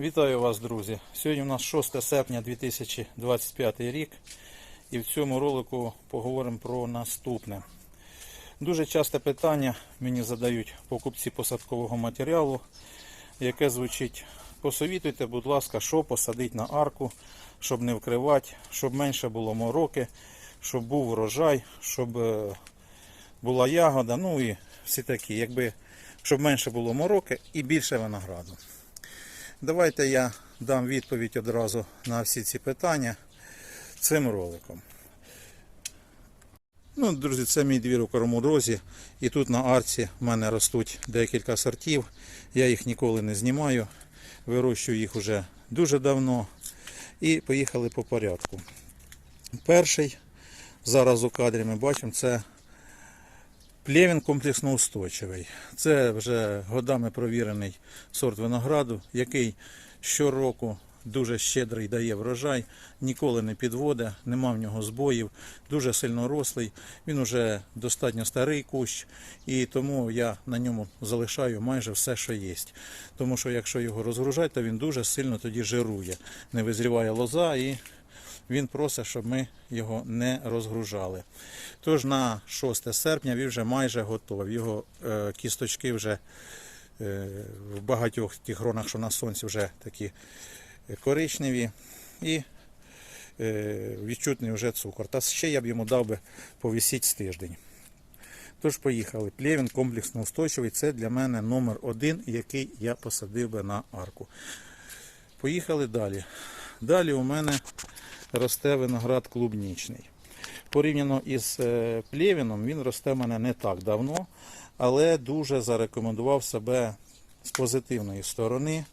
Вітаю вас, друзі! Сьогодні у нас 6 серпня 2025 рік, і в цьому ролику поговоримо про наступне. Дуже часте питання мені задають покупці посадкового матеріалу, яке звучить: посовітуйте, будь ласка, що посадити на арку, щоб не вкривати, щоб менше було мороки, щоб був врожай, щоб е, була ягода, ну і всі такі, якби щоб менше було мороки і більше винограду. Давайте я дам відповідь одразу на всі ці питання цим роликом. Ну, друзі, це мій двір у Корморозі. І тут на арці в мене ростуть декілька сортів. Я їх ніколи не знімаю. Вирощую їх уже дуже давно. І поїхали по порядку. Перший, зараз у кадрі ми бачимо, це Плєвін комплексно устойчивий. Це вже годами провірений сорт винограду, який щороку дуже щедрий дає врожай, ніколи не підводить, нема в нього збоїв, дуже сильно рослий. Він уже достатньо старий кущ, і тому я на ньому залишаю майже все, що є. Тому що якщо його розгружати, то він дуже сильно тоді жирує. Не визріває лоза і він просить, щоб ми його не розгружали. Тож на 6 серпня він вже майже готовий. Його е, кісточки вже е, в багатьох тих гронах, що на сонці, вже такі коричневі і е, відчутний вже цукор. Та ще я б йому дав би повісіть з тиждень. Тож поїхали. Плєвін комплексно устойчивий. Це для мене номер один, який я посадив би на арку. Поїхали далі. Далі у мене росте виноград клубнічний. Порівняно із е, плєвіном, він росте в мене не так давно, але дуже зарекомендував себе з позитивної сторони.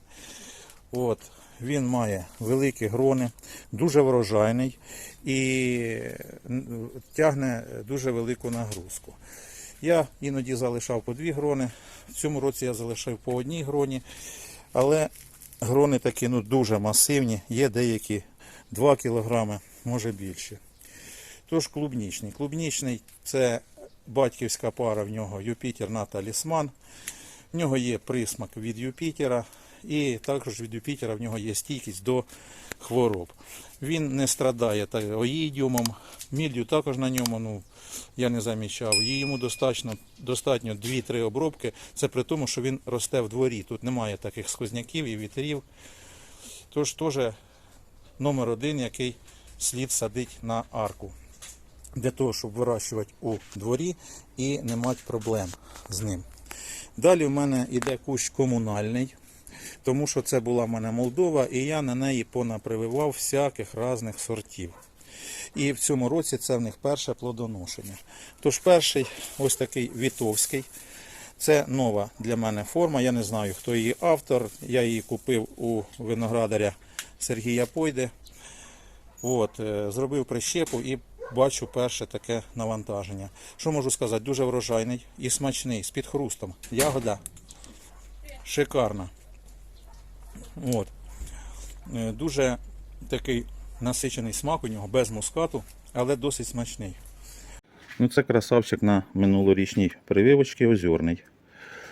От, він має великі грони, дуже врожайний і тягне дуже велику нагрузку. Я іноді залишав по дві грони. В цьому році я залишив по одній гроні, але грони такі ну, дуже масивні, є деякі 2 кг, може більше. Тож клубнічний. Клубнічний це батьківська пара в нього Юпітер на талісман. В нього є присмак від Юпітера, і також від Юпітера в нього є стійкість до хвороб. Він не страдає оїдіумом, міллю також на ньому ну, я не замічав. Йому достатньо, достатньо 2-3 обробки. Це при тому, що він росте в дворі. Тут немає таких сквозняків і вітрів. Тож теж номер один, який слід садити на арку. Для того, щоб вирощувати у дворі і не мати проблем з ним. Далі в мене йде кущ комунальний, тому що це була в мене Молдова, і я на неї понапрививав всяких різних сортів. І в цьому році це в них перше плодоношення. Тож перший ось такий вітовський. Це нова для мене форма. Я не знаю, хто її автор. Я її купив у виноградаря Сергія Пойде. От, е, зробив прищепу і бачу перше таке навантаження. Що можу сказати? Дуже врожайний і смачний, з підхрустом. Ягода шикарна. От. Е, Дуже такий насичений смак у нього, без мускату, але досить смачний. Ну, це красавчик на минулорічній прививочці озерний.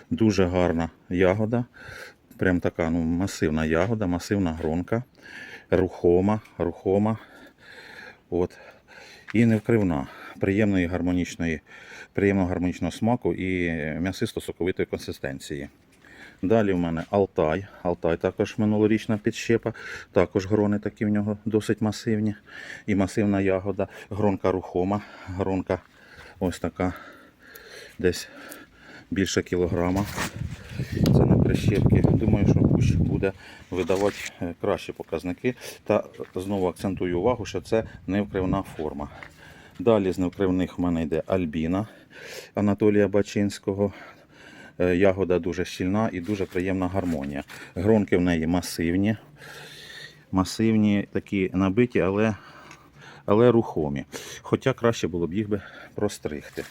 Дуже гарна ягода. Прям така ну, масивна ягода, масивна гронка, рухома, рухома. От. І невкривна, приємної гармонічної, приємного гармонічного смаку і м'ясисто-соковитої консистенції. Далі в мене Алтай. Алтай також минулорічна підщепа. Також грони такі в нього досить масивні. І масивна ягода. Гронка рухома. Гронка ось така десь більше кілограма. Це прищепки. Думаю, що кущ буде видавати е, кращі показники. Та знову акцентую увагу, що це невкривна форма. Далі з невкривних в мене йде Альбіна Анатолія Бачинського. Е, Ягода дуже щільна і дуже приємна гармонія. Гронки в неї масивні, масивні, такі набиті, але, але рухомі. Хоча краще було б їх би простригти.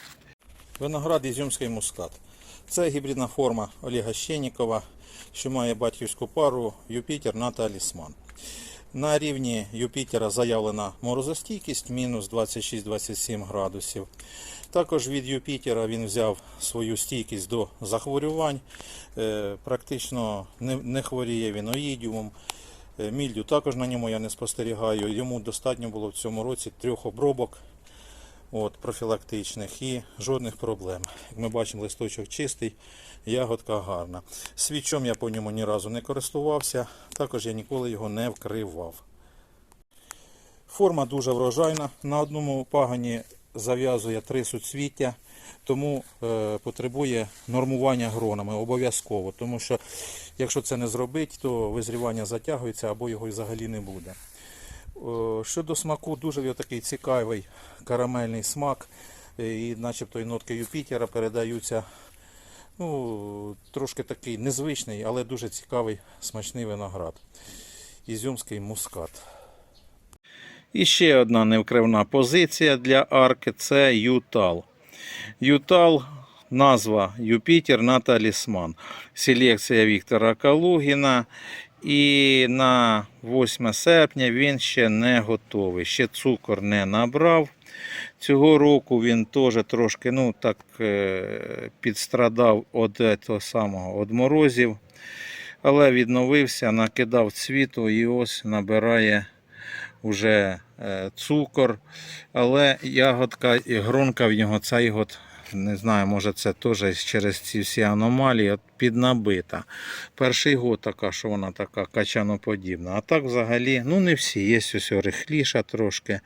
Виноград Ізюмський мускат. Це гібридна форма Олега Щенікова, що має батьківську пару Юпітер на талісман. На рівні Юпітера заявлена морозостійкість мінус 26-27 градусів. Також від Юпітера він взяв свою стійкість до захворювань. Е, Практично не, хворіє він оїдіумом. Е, Мільдю також на ньому я не спостерігаю. Йому достатньо було в цьому році трьох обробок от, профілактичних і жодних проблем. Як ми бачимо, листочок чистий, ягодка гарна. Свічом я по ньому ні разу не користувався, також я ніколи його не вкривав. Форма дуже врожайна. На одному пагані зав'язує три суцвіття, тому е, потребує нормування гронами обов'язково. Тому що якщо це не зробити, то визрівання затягується або його взагалі не буде. О, Щодо смаку, дуже такий цікавий карамельний смак. Е, І начебто і нотки Юпітера передаються. Ну, трошки такий незвичний, але дуже цікавий смачний виноград. Ізюмський мускат. І ще одна невкривна позиція для арки це Ютал. Ютал назва Юпітер на талісман. Селекція Віктора Калугіна. І на 8 серпня він ще не готовий. Ще цукор не набрав. Цього року він теж трошки ну, так, е, підстрадав від того самого від морозів. Але відновився, накидав цвіту і ось набирає вже е, цукор. Але ягодка і гронка в нього цей год, не знаю, може це теж через ці всі аномалії от піднабита. Перший год така, що вона така качаноподібна. А так взагалі, ну не всі, є ось рихліша трошки.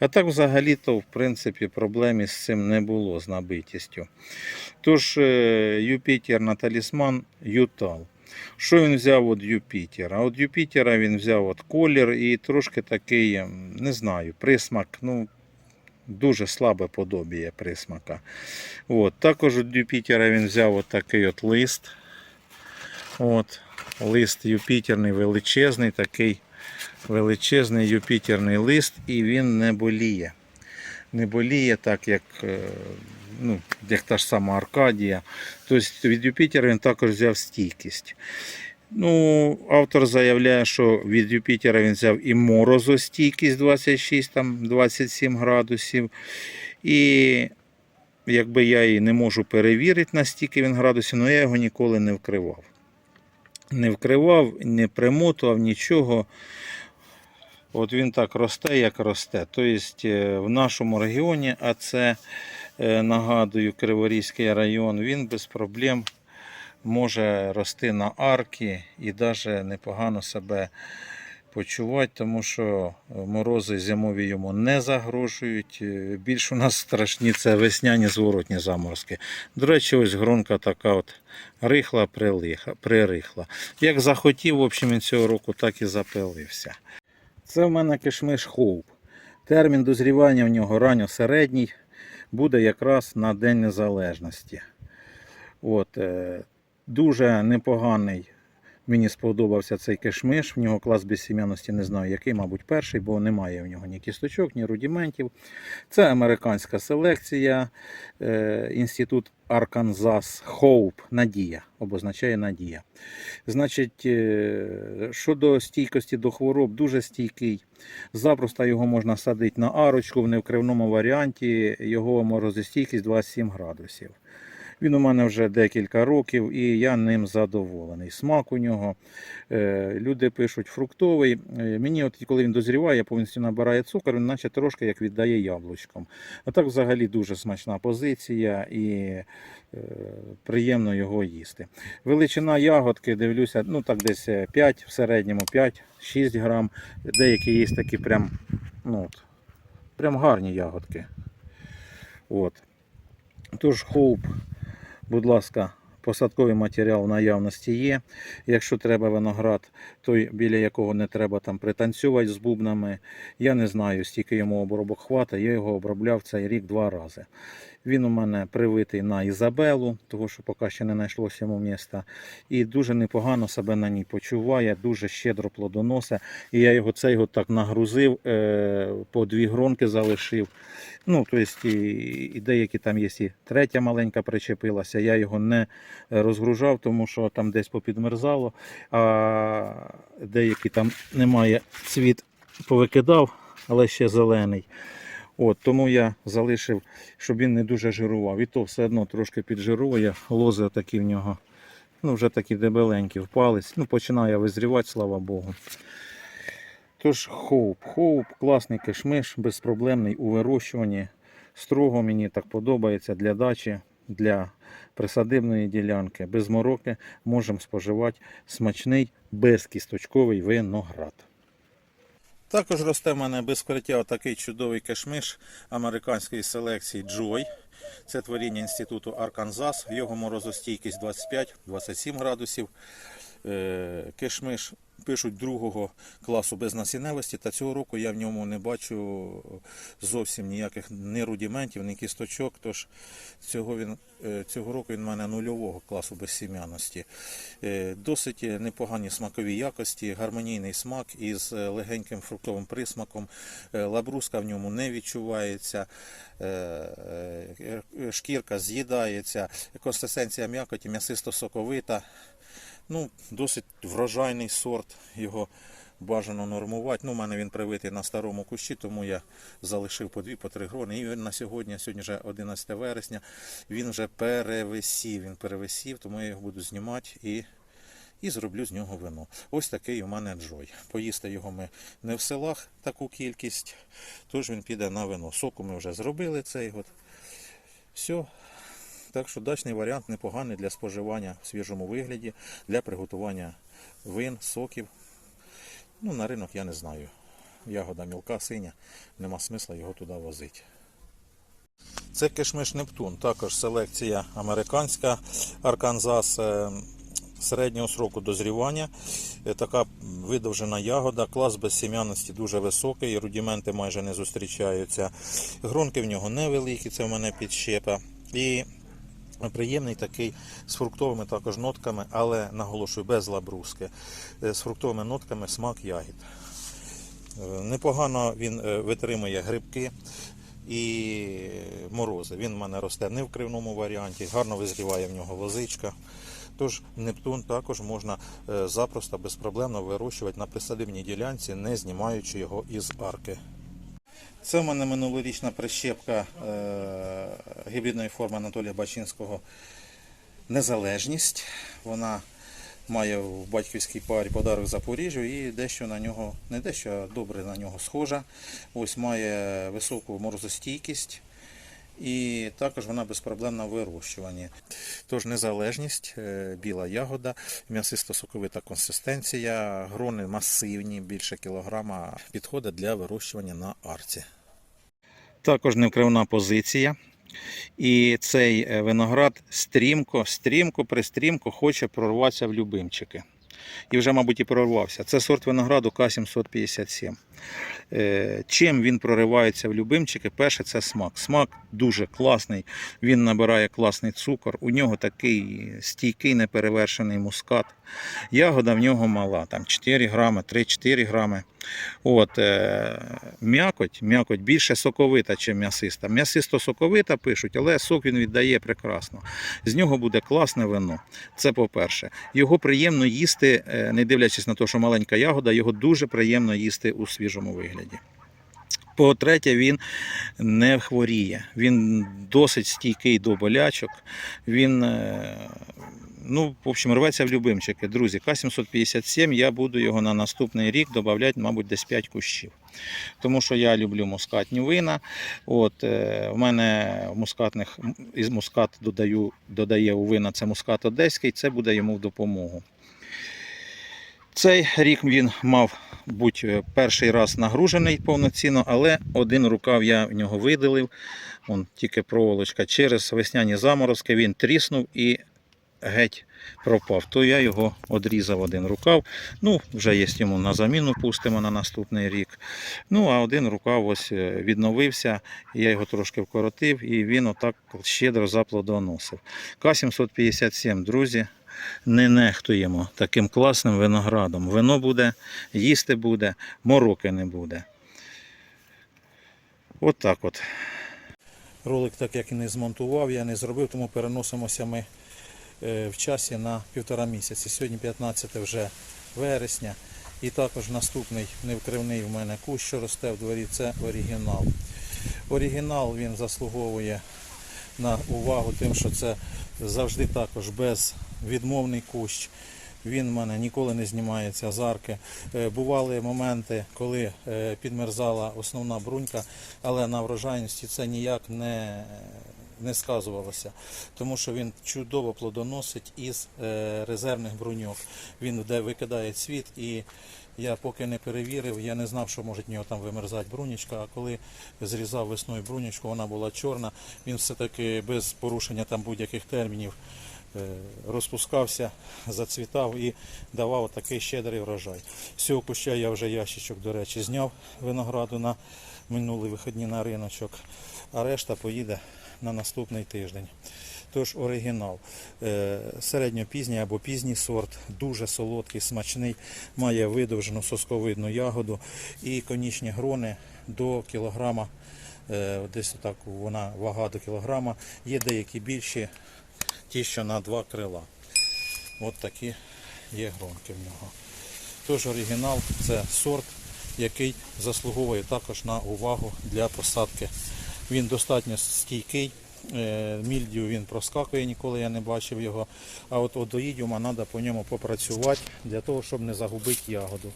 А так взагалі-то, в принципі, проблем із цим не було з набитістю. Тож, е, Юпітер на талісман Ютал. Що він взяв від Юпітера? От Юпітера він взяв от колір і трошки такий, ем, не знаю, присмак, ну, дуже слабе подобіє присмака. От. Також від Юпітера він взяв от такий от лист. От. Лист Юпітерний величезний, такий величезний Юпітерний лист, і він не боліє. Не боліє так, як, е, ну, як та ж сама Аркадія. Тобто від Юпітера він також взяв стійкість. Ну, автор заявляє, що від Юпітера він взяв і морозостійкість 26-27 градусів. І якби я її не можу перевірити, настільки він градусів, але я його ніколи не вкривав. Не вкривав, не примотував нічого. От він так росте, як росте. Тобто е, в нашому регіоні, а це е, нагадую Криворізький район, він без проблем може рости на арки і навіть непогано себе почувати, тому що морози зимові йому не загрожують. Е, Більш у нас страшні це весняні зворотні заморозки. До речі, ось гронка така от рихла, пририхла. Як захотів, в общем, він цього року так і запилився. Це в мене кишмиш хоуп. Термін дозрівання в нього ранньо середній буде якраз на День Незалежності. От, е, дуже непоганий. Мені сподобався цей кишмиш. В нього клас безсім'яності не знаю, який, мабуть, перший, бо немає в нього ні кісточок, ні рудіментів. Це американська селекція. Е, інститут Арканзас Хоуп. Надія. Обозначає Надія. Значить, е, щодо стійкості до хвороб, дуже стійкий. Запросто його можна садити на арочку в невкривному варіанті. Його морозостійкість 27 градусів. Він у мене вже декілька років і я ним задоволений. Смак у нього. е, Люди пишуть фруктовий. Е, Мені, от коли він дозріває, повністю набирає цукор, він наче трошки як віддає яблучком. А так взагалі дуже смачна позиція і е, приємно його їсти. Величина ягодки, дивлюся, ну так десь 5, в середньому 5-6 грам. Деякі є такі прям, ну, от, прям гарні ягодки. От. Тож хоуп, будь ласка, посадковий матеріал в наявності є. Якщо треба виноград, той біля якого не треба там пританцювати з бубнами. Я не знаю, стільки йому обробок хватить. Я його обробляв цей рік два рази. Він у мене привитий на Ізабелу, того що поки ще не знайшлося йому міста. І дуже непогано себе на ній почуває, дуже щедро плодоносить. І я його цей год так нагрузив, е, по дві гронки залишив. Ну, тобто, і деякі там є і третя маленька причепилася. Я його не розгружав, тому що там десь попідмерзало. А деякі там немає цвіт повикидав, але ще зелений. От, тому я залишив, щоб він не дуже жирував. І то все одно трошки піджирує, лози такі в нього. Ну, вже такі дебеленькі впались. Ну, починає визрівати, слава Богу. Тож хоуп. Хоуп класний кишмиш, безпроблемний у вирощуванні. Строго мені так подобається для дачі, для присадибної ділянки. Без мороки можемо споживати смачний безкісточковий виноград. Також росте в мене без криття такий чудовий кешмиш американської селекції Joy. Це творіння інституту Арканзас. Його морозостійкість 25-27 градусів. Е, Кишмиш пишуть другого класу без насінневості, та цього року я в ньому не бачу зовсім ніяких ні рудіментів, ні кісточок. Тож цього, він, е, цього року він в мене нульового класу безсім'яності. Е, Досить непогані смакові якості, гармонійний смак із е, легеньким фруктовим присмаком. Лабруска в ньому не відчувається, шкірка з'їдається, консистенція м'якоті м'ясисто-соковита. Ну, досить врожайний сорт, його бажано нормувати. Ну, у мене він привитий на старому кущі, тому я залишив по дві, по три грони. І на сьогодні, сьогодні вже 11 вересня, він вже перевисів. Він перевисів, тому я його буду знімати і, і зроблю з нього вино. Ось такий у мене джой. Поїсти його ми не в селах таку кількість, тож він піде на вино. Соку ми вже зробили цей от. Все. Так що дачний варіант непоганий для споживання в свіжому вигляді, для приготування вин, соків. Ну, на ринок я не знаю. Ягода мілка, синя, нема смисла його туди возити. Це кишмиш Нептун, також селекція американська Арканзас е, середнього сроку дозрівання. Е, Така видовжена ягода, клас безсім'яності дуже високий, рудіменти майже не зустрічаються. Гронки в нього невеликі, це в мене підщепа. І Приємний такий з фруктовими також нотками, але наголошую без лабруски. Е, З фруктовими нотками смак ягід. Е, Непогано він е, витримує грибки і морози. Він в мене росте не в кривному варіанті, гарно визріває в нього лозичка. Тож Нептун також можна запросто безпроблемно вирощувати на присадибній ділянці, не знімаючи його із арки. Це в мене минулорічна прищепка е, гібридної форми Анатолія Бачинського Незалежність. Вона має в батьківській парі подарок Запоріжжю і дещо на нього, не дещо, а добре на нього схожа. Ось має високу морозостійкість. І також вона безпроблемна в вирощуванні. Тож незалежність, е, біла ягода, м'ясисто-соковита консистенція, грони масивні, більше кілограма, підходить для вирощування на арці. Також невкривна позиція. І цей е, виноград стрімко, стрімко, пристрімко хоче прорватися в любимчики. І вже, мабуть, і прорвався. Це сорт винограду К757. Е, Чим він проривається в любимчики? Перше, це смак. Смак дуже класний, він набирає класний цукор. У нього такий стійкий, неперевершений мускат. Ягода в нього мала, там 4 грами, 3-4 грами. От, е, м'якоть, м'якоть більше соковита, ніж м'ясиста. М'ясисто соковита пишуть, але сок він віддає прекрасно. З нього буде класне вино. Це по-перше. Його приємно їсти, е, не дивлячись на те, що маленька ягода, його дуже приємно їсти у свіжому вигляді. По-третє, він не хворіє. Він досить стійкий до болячок. Він, е, ну, в общем, рветься в любимчики. Друзі, К757 я буду його на наступний рік додавати, мабуть, десь 5 кущів. Тому що я люблю мускатні вина. От, е, в мене мускатних, із мускат додаю, додає у вина це мускат одеський, це буде йому в допомогу. Цей рік він мав бути перший раз нагружений повноцінно, але один рукав я в нього видалив. Вон тільки проволочка. Через весняні заморозки він тріснув і геть пропав. То я його одрізав один рукав. Ну, вже є йому на заміну, пустимо на наступний рік. Ну, а один рукав ось е, відновився, я його трошки вкоротив, і він отак щедро заплодоносив. К757, друзі не нехтуємо таким класним виноградом. Вино буде, їсти буде, мороки не буде. От так от. Ролик, так як і не змонтував, я не зробив, тому переносимося ми в часі на півтора місяці. Сьогодні 15 вже вересня. І також наступний невкривний в мене кущ, що росте в дворі, це оригінал. Оригінал він заслуговує на увагу тим, що це завжди також безвідмовний кущ. Він в мене ніколи не знімається з арки. Е, Бували моменти, коли е, підмерзала основна брунька, але на врожайності це ніяк не, не сказувалося, тому що він чудово плодоносить із е, резервних бруньок. Він де викидає цвіт і я поки не перевірив, я не знав, що може в нього там вимерзати брунічка, а коли зрізав весною брунічку, вона була чорна, він все-таки без порушення там будь-яких термінів е, розпускався, зацвітав і давав такий щедрий врожай. З цього куща я вже ящичок, до речі, зняв винограду на минулі вихідні на риночок, а решта поїде на наступний тиждень. Тож оригінал. Е, Середньопізній або пізній сорт, дуже солодкий, смачний, має видовжену сосковидну ягоду і конічні грони до кілограма. е, Десь так вона вага до кілограма. Є деякі більші, ті, що на два крила. От такі є гронки в нього. Тож оригінал це сорт, який заслуговує також на увагу для посадки. Він достатньо стійкий. е, Мільдію він проскакує, ніколи я не бачив його. А от одоїдіума треба по ньому попрацювати для того, щоб не загубити ягоду.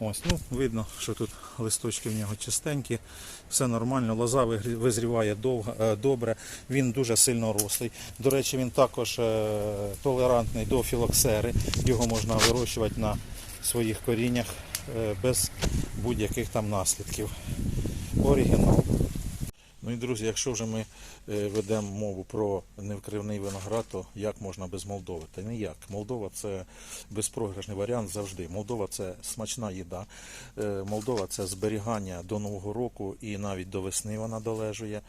Ось, ну, видно, що тут листочки в нього чистенькі, все нормально, лоза визріває довго, е, добре, він дуже сильно рослий. До речі, він також е, толерантний до філоксери, його можна вирощувати на своїх коріннях без будь-яких там наслідків. Оригінал. Ну і друзі, якщо вже ми е, ведемо мову про невкривний виноград, то як можна без Молдови? Та ніяк. Молдова це безпрограшний варіант завжди. Молдова це смачна їда. Е, Молдова це зберігання до Нового року і навіть до весни вона долежує.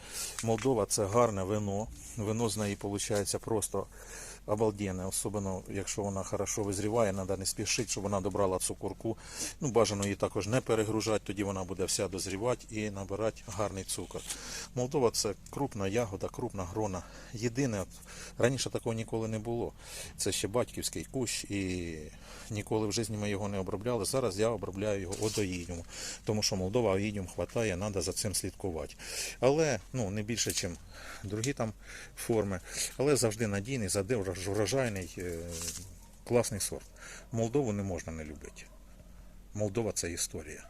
Молдова це гарне вино. Вино з неї виходить просто обалденне, особливо якщо вона хорошо визріває, треба не спішити, щоб вона добрала цукорку. Ну, бажано її також не перегружати, тоді вона буде вся дозрівати і набирати гарний цукор. Молдова це крупна ягода, крупна грона. Єдине, раніше такого ніколи не було. Це ще батьківський кущ, і ніколи в житті ми його не обробляли. Зараз я обробляю його одоїдню, тому що Молдова оїдню хватає, треба за цим слідкувати. Але ну, не більше, ніж другі там форми. Але завжди надійний, завжди врожайний, урожайний, класний сорт. Молдову не можна не любити. Молдова це історія.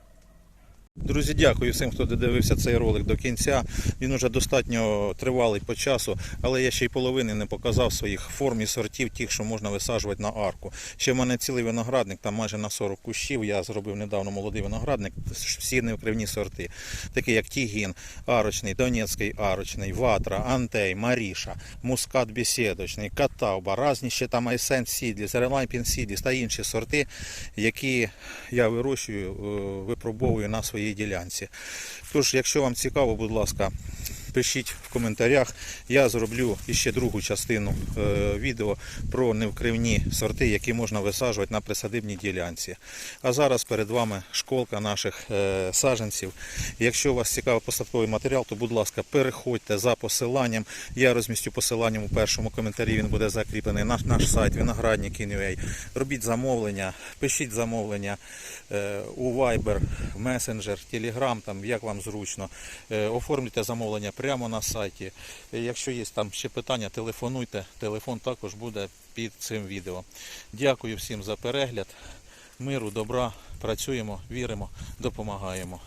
Друзі, дякую всім, хто додивився цей ролик до кінця. Він уже достатньо тривалий по часу, але я ще й половини не показав своїх форм і сортів, тих, що можна висаджувати на арку. Ще в мене цілий виноградник, там майже на 40 кущів. Я зробив недавно молодий виноградник, всі невкривні сорти, такі як Тігін, Арочний, Донецький Арочний, Ватра, Антей, Маріша, Мускат Бесідочний, Катавба, різні ще там Айсен Сідліс, Релайпін Сідліс та інші сорти, які я вирощую, е, випробовую на своїй ділянці. Тож, якщо вам цікаво, будь ласка, пишіть в коментарях. Я зроблю іще другу частину е, відео про невкривні сорти, які можна висаджувати на присадибній ділянці. А зараз перед вами школка наших е, саджанців. Якщо вас цікавий посадковий матеріал, то будь ласка, переходьте за посиланням. Я розмістю посиланням у першому коментарі. Він буде закріплений на наш сайт виноградник.ua. Робіть замовлення, пишіть замовлення е, у Viber, Messenger, Telegram, там як вам зручно. Оформлюйте замовлення прямо на сайті. Е, Якщо є там ще питання, телефонуйте. Телефон також буде під цим відео. Дякую всім за перегляд. Миру, добра, працюємо, віримо, допомагаємо.